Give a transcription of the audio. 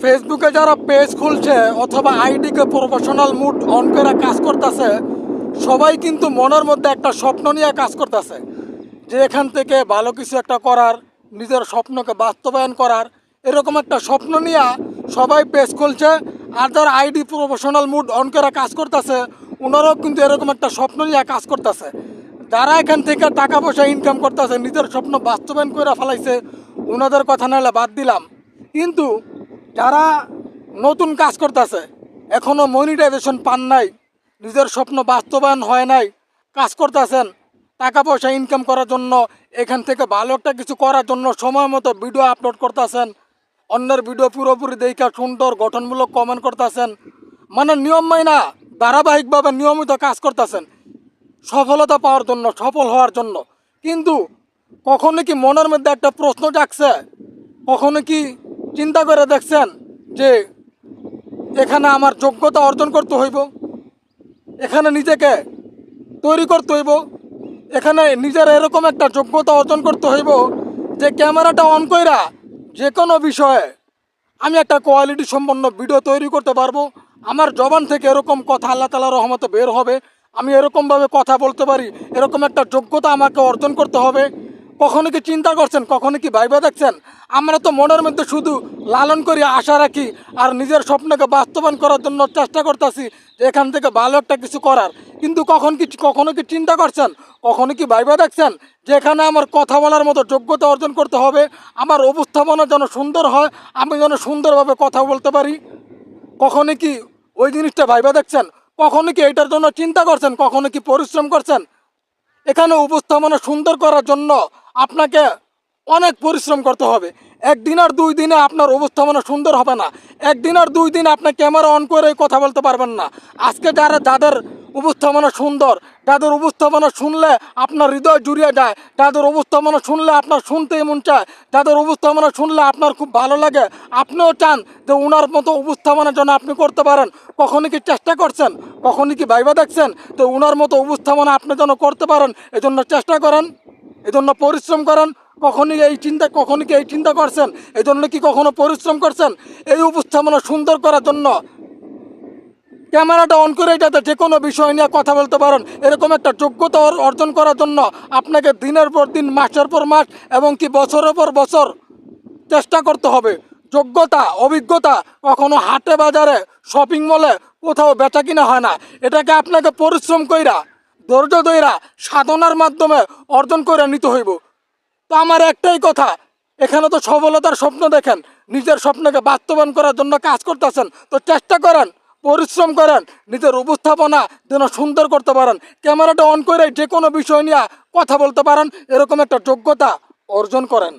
ফেসবুকে যারা পেজ খুলছে অথবা আইডিকে প্রফেশনাল মুড অন করে কাজ করতেছে, সবাই কিন্তু মনের মধ্যে একটা স্বপ্ন নিয়ে কাজ করতেছে। যে এখান থেকে ভালো কিছু একটা করার, নিজের স্বপ্নকে বাস্তবায়ন করার, এরকম একটা স্বপ্ন নিয়ে সবাই পেজ খুলছে আর যারা আইডি প্রফেশনাল মুড অন করে কাজ করতেছে, ওনারাও কিন্তু এরকম একটা স্বপ্ন নিয়ে কাজ করতেছে। যারা এখান থেকে টাকা পয়সা ইনকাম করতেছে, নিজের স্বপ্ন বাস্তবায়ন করে ফেলাইছে, ওনাদের কথা নাহলে বাদ দিলাম। কিন্তু যারা নতুন কাজ করতেছে এখনও মনিটাইজেশন পান নাই, নিজের স্বপ্ন বাস্তবায়ন হয় নাই, কাজ করতেছেন, টাকা পয়সা ইনকাম করার জন্য, এখান থেকে ভালো একটা কিছু করার জন্য সময় মতো ভিডিও আপলোড করতেছেন, অন্যের ভিডিও পুরোপুরি দেখা সুন্দর গঠনমূলক কমেন্ট করতেছেন মানে নিয়ম মাইনা ধারাবাহিকভাবে নিয়মিত কাজ করতেছেন, সফলতা পাওয়ার জন্য, সফল হওয়ার জন্য। কিন্তু কখনো কি মনের মধ্যে একটা প্রশ্ন জাগছে? কখনো কি চিন্তা করে দেখছেন যে এখানে আমার যোগ্যতা অর্জন করতে হইব, এখানে নিজেকে তৈরি করতে হইব, এখানে নিজের এরকম একটা যোগ্যতা অর্জন করতে হইব যে ক্যামেরাটা অন কইরা যে কোনো বিষয়ে আমি একটা কোয়ালিটি সম্পন্ন ভিডিও তৈরি করতে পারব। আমার জবান থেকে এরকম কথা আল্লাহ তালা রহমতে বের হবে। আমি এরকমভাবে কথা বলতে পারি, এরকম একটা যোগ্যতা আমাকে অর্জন করতে হবে। কখনো কি চিন্তা করছেন? কখনো কি ভাইবা দেখছেন? আমরা তো মনের মধ্যে শুধু লালন করি, আশা রাখি আর নিজের স্বপ্নকে বাস্তবায়ন করার জন্য চেষ্টা করতেছি যে এখান থেকে ভালো একটা কিছু করার। কিন্তু কখন কি, কখনো কি চিন্তা করছেন? কখনো কি ভাইবা দেখছেন? যে এখানে আমার কথা বলার মতো যোগ্যতা অর্জন করতে হবে, আমার উপস্থাপনা যেন সুন্দর হয়, আমি যেন সুন্দরভাবে কথা বলতে পারি? কখনো কি ওই জিনিসটা ভাইবা দেখছেন? কখনো কি এটার জন্য চিন্তা করছেন? কখনো কি পরিশ্রম করছেন? এখানে উপস্থাপনা সুন্দর করার জন্য আপনাকে অনেক পরিশ্রম করতে হবে। একদিন আর দুই দিনে আপনার উপস্থাপনা সুন্দর হবে না। একদিন আর দুই দিন আপনি ক্যামেরা অন করে কথা বলতে পারবেন না। আজকে যারা যাদের উপস্থাপনা সুন্দর, যাদের উপস্থাপনা শুনলে আপনার হৃদয় জুড়িয়ে যায়, যাদের উপস্থাপনা শুনলে আপনার শুনতে মন চায়, যাদের উপস্থাপনা শুনলে আপনার খুব ভালো লাগে, আপনিও চান যে ওনার মতো উপস্থাপনা যেন আপনি করতে পারেন। কখনো কি চেষ্টা করছেন? কখনো কি ভাইবা দেখছেন? তো ওনার মতো উপস্থাপনা আপনি যেন করতে পারেন, এজন্য চেষ্টা করেন। এজন্য পরিশ্রম করেন, কখনই এই চিন্তা, কখনই কি এই চিন্তা করছেন? এই জন্য কি কখনো পরিশ্রম করছেন? এই উপস্থাপনা সুন্দর করার জন্য। ক্যামেরাটা অন করে যাতে যে কোনো বিষয় নিয়ে কথা বলতে পারেন। এরকম একটা যোগ্যতা অর্জন করার জন্য আপনাকে দিনের পর দিন, মাসের পর মাস এবং কি বছরের পর বছর চেষ্টা করতে হবে। যোগ্যতা, অভিজ্ঞতা কখনো হাটে বাজারে শপিং মলে কোথাও বেচা কিনা হয় না। এটাকে আপনাকে পরিশ্রম কইরা ধৈর্য ধৈরা সাধনার মাধ্যমে অর্জন করে নিতে হইব। তো আমার একটাই কথা, এখানে তো সফলতার স্বপ্ন দেখেন, নিজের স্বপ্নকে বাস্তবায়ন করার জন্য কাজ করতেছেন, তো চেষ্টা করেন, পরিশ্রম করেন, নিজের উপস্থাপনা যেন সুন্দর করতে পারেন, ক্যামেরাটা অন করে যে কোনো বিষয় নিয়ে কথা বলতে পারেন, এরকম একটা যোগ্যতা অর্জন করেন।